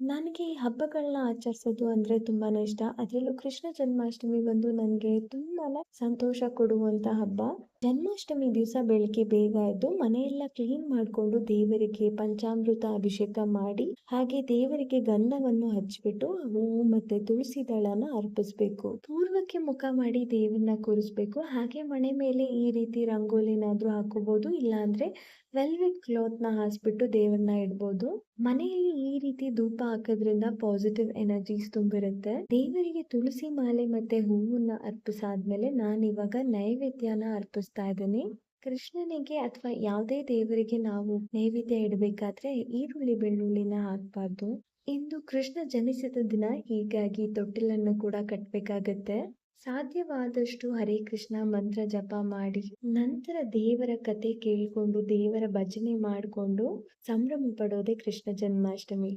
ನನಗೆ ಈ ಹಬ್ಬಗಳನ್ನ ಆಚರಿಸೋದು ಅಂದ್ರೆ ತುಂಬಾ ಇಷ್ಟ. ಅದರಲ್ಲೂ ಕೃಷ್ಣ ಜನ್ಮಾಷ್ಟಮಿ ಬಂದು ನನಗೆ ತುಂಬಾ ಸಂತೋಷ ಕೊಡುವಂತ ಹಬ್ಬ. ಜನ್ಮಾಷ್ಟಮಿ ದಿವಸ ಬೆಳಗ್ಗೆ ಬೇಗ ಎದ್ದು ಮನೆಯೆಲ್ಲ ಕ್ಲೀನ್ ಮಾಡಿಕೊಂಡು ದೇವರಿಗೆ ಪಂಚಾಮೃತ ಅಭಿಷೇಕ ಮಾಡಿ, ಹಾಗೆ ದೇವರಿಗೆ ಗಂಧವನ್ನು ಹಚ್ಚಿಬಿಟ್ಟು ಹೂವು ಮತ್ತೆ ತುಳಸಿ ದಳನ ಅರ್ಪಿಸ್ಬೇಕು. ಪೂರ್ವಕ್ಕೆ ಮುಖ ಮಾಡಿ ದೇವರನ್ನ ಕೂರಿಸ್ಬೇಕು. ಹಾಗೆ ಮನೆ ಮೇಲೆ ಈ ರೀತಿ ರಂಗೋಲಿನಾದ್ರೂ ಹಾಕೋಬಹುದು ಇಲ್ಲಾಂದ್ರೆ ವೆಲ್ವೆಟ್ನ ಹಾಸ್ಬಿಟ್ಟು ದೇವರನ್ನ ಇಡ್ಬೋದು. ಮನೆಯಲ್ಲಿ ಈ ರೀತಿ ಧೂಪ ಹಾಕೋದ್ರಿಂದ ಪಾಸಿಟಿವ್ ಎನರ್ಜೀಸ್ ತುಂಬಿರುತ್ತೆ. ದೇವರಿಗೆ ತುಳಸಿ ಮಾಲೆ ಮತ್ತೆ ಹೂವನ್ನ ಅರ್ಪಿಸಾದ್ಮೇಲೆ ನಾನಿವಾಗ ನೈವೇದ್ಯನ ಅರ್ಪಿಸ್ತಾ ಇದ್ದೀನಿ. ಕೃಷ್ಣನಿಗೆ ಅಥವಾ ಯಾವುದೇ ದೇವರಿಗೆ ನಾವು ನೈವೇದ್ಯ ಇಡಬೇಕಾದ್ರೆ ಈರುಳ್ಳಿ ಬೆಳ್ಳುಳ್ಳಿನ ಹಾಕ್ಬಾರ್ದು. ಇಂದು ಕೃಷ್ಣ ಜನಿಸಿದ ದಿನ ಹೀಗಾಗಿ ತೊಟ್ಟಿಲನ್ನು ಕೂಡ ಕಟ್ಟಬೇಕಾಗತ್ತೆ ಸಾಧ್ಯವಾದಷ್ಟು ಹರೇ ಕೃಷ್ಣ ಮಂತ್ರ ಜಪ ಮಾಡಿ, ನಂತರ ದೇವರ ಕಥೆ ಕೇಳಿಕೊಂಡು ದೇವರ ಭಜನೆ ಮಾಡ್ಕೊಂಡು ಸಂಭ್ರಮ ಪಡೋದೇ ಕೃಷ್ಣ ಜನ್ಮಾಷ್ಟಮಿ.